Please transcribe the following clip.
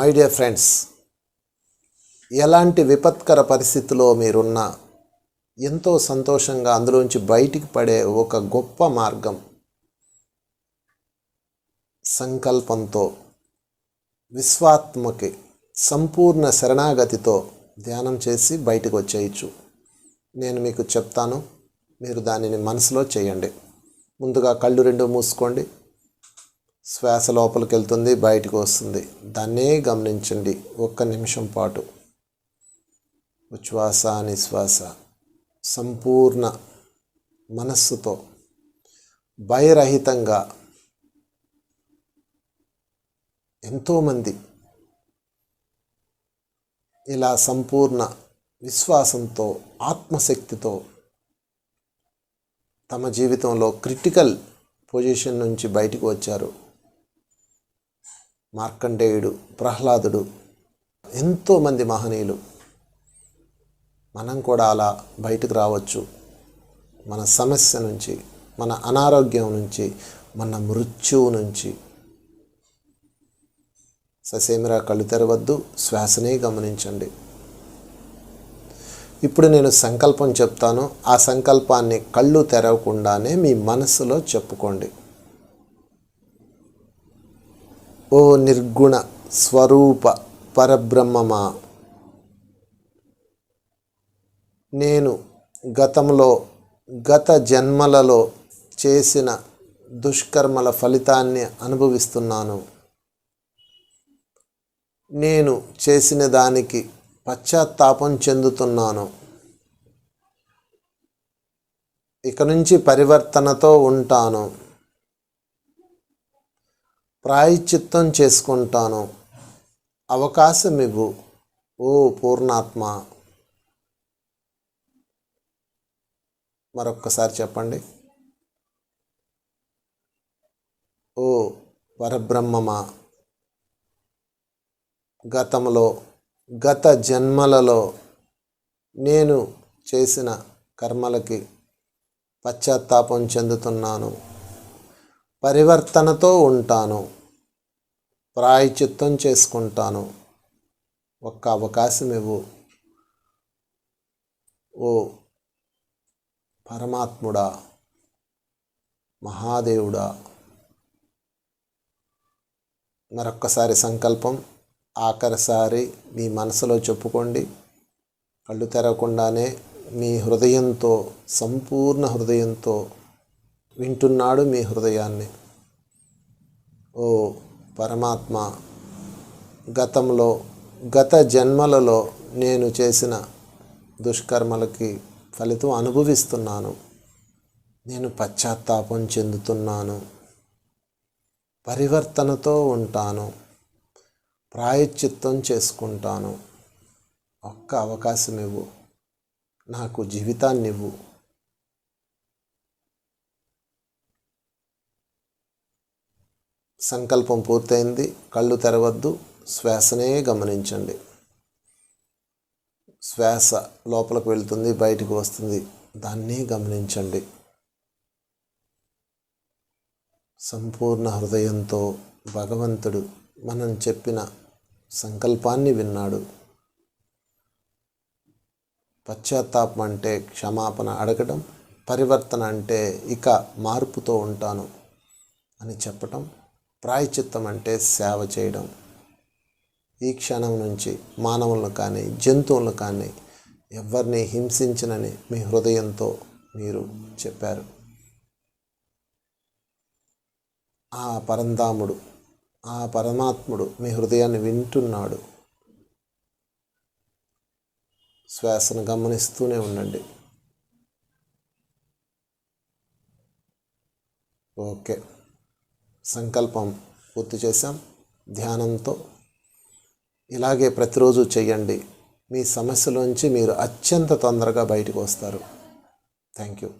My dear friends ఎలాంటి విపత్కర పరిస్థితిలో మీరున్నా ఎంతో సంతోషంగా అందులోంచి బయటికి పడే ఒక గొప్ప మార్గం సంకల్పంతో విశ్వాత్మకి సంపూర్ణ శరణాగతితో ధ్యానం చేసి బయటకు వచ్చేయచ్చు. నేను మీకు చెప్తాను మీరు దానిని మనసులో చేయండి. ముందుగా కళ్ళు రెండు మూసుకోండి. శ్వాస లోపలికి వెళ్తుంది బయటకు వస్తుంది. దాన్నే గమనించండి. ఒక్క నిమిషం పాటు. ఉచ్ఛ్వాస నిశ్వాస. సంపూర్ణ మనస్సుతో భయరహితంగా ఎంతోమంది ఇలా సంపూర్ణ విశ్వాసంతో ఆత్మశక్తితో తమ జీవితంలో క్రిటికల్ పొజిషన్ నుంచి బయటకు వచ్చారు. మార్కండేయుడు ప్రహ్లాదుడు ఎంతోమంది మహనీయులు. మనం కూడా అలా బయటకు రావచ్చు. మన సమస్య నుంచి మన అనారోగ్యం నుంచి మన మృత్యువు నుంచి. ససేమిరా కళ్ళు తెరవద్దు శ్వాసనే గమనించండి. ఇప్పుడు నేను సంకల్పం చెప్తాను. ఆ సంకల్పాన్ని కళ్ళు తెరవకుండానే మీ మనసులో చెప్పుకోండి. ఓ నిర్గుణ స్వరూప పరబ్రహ్మమా. నేను గతంలో గత జన్మలలో చేసిన దుష్కర్మల ఫలితాన్ని అనుభవిస్తున్నాను. నేను చేసిన దానికి పశ్చాత్తాపం చెందుతున్నాను. ఇక నుంచి పరివర్తనతో ఉంటాను. ప్రాయశ్చిత్తం చేసుకుంటాను. అవకాశం ఇవ్వు ఓ పూర్ణాత్మ. మరొక్కసారి చెప్పండి. ఓ పరబ్రహ్మమా? గతంలో గత జన్మలలో నేను చేసిన కర్మలకి పశ్చాత్తాపం చెందుతున్నాను. పరివర్తనతో ఉంటాను. ప్రాయచిత్తం చేసుకుంటాను. ఒక్క అవకాశం ఇవ్వు ఓ పరమాత్ముడా మహాదేవుడా. మరొక్కసారి సంకల్పం ఆఖరిసారి మీ మనసులో చెప్పుకోండి. కళ్ళు తెరవకుండానే మీ హృదయంతో సంపూర్ణ హృదయంతో వింటున్నాడు మీ హృదయాన్ని. ఓ పరమాత్మ గతంలో గత జన్మలలో నేను చేసిన దుష్కర్మలకి ఫలితం అనుభవిస్తున్నాను. నేను పశ్చాత్తాపం చెందుతున్నాను. పరివర్తనతో ఉంటాను. ప్రాయశ్చిత్తం చేసుకుంటాను. ఒక్క అవకాశం ఇవ్వు. నాకు జీవితాన్ని ఇవ్వు సంకల్పం పూర్తయింది. కళ్ళు తెరవద్దు. శ్వాసనే గమనించండి. శ్వాస లోపలికి వెళ్తుంది బయటికి వస్తుంది. దాన్ని గమనించండి. సంపూర్ణ హృదయంతో భగవంతుడు మనం చెప్పిన సంకల్పాన్ని విన్నాడు. పశ్చాత్తాపం అంటే క్షమాపణ అడగడం పరివర్తన అంటే ఇక మార్పుతో ఉంటాను అని చెప్పటం. ప్రాయచిత్తం అంటే సేవ చేయడం. ఈ క్షణం నుంచి మానవులను కానీ జంతువులను కానీ ఎవరిని హింసించనని మీ హృదయంతో మీరు చెప్పారు. ఆ పరంధాముడు ఆ పరమాత్ముడు మీ హృదయాన్ని వింటున్నాడు. శ్వాసను గమనిస్తూనే ఉండండి. ఓకే. సంకల్పం పూర్తి చేశాం. ధ్యానంతో ఇలాగే ప్రతిరోజు చేయండి మీ సమస్యలోంచి మీరు అత్యంత తొందరగా బయటకు వస్తారు. Thank you.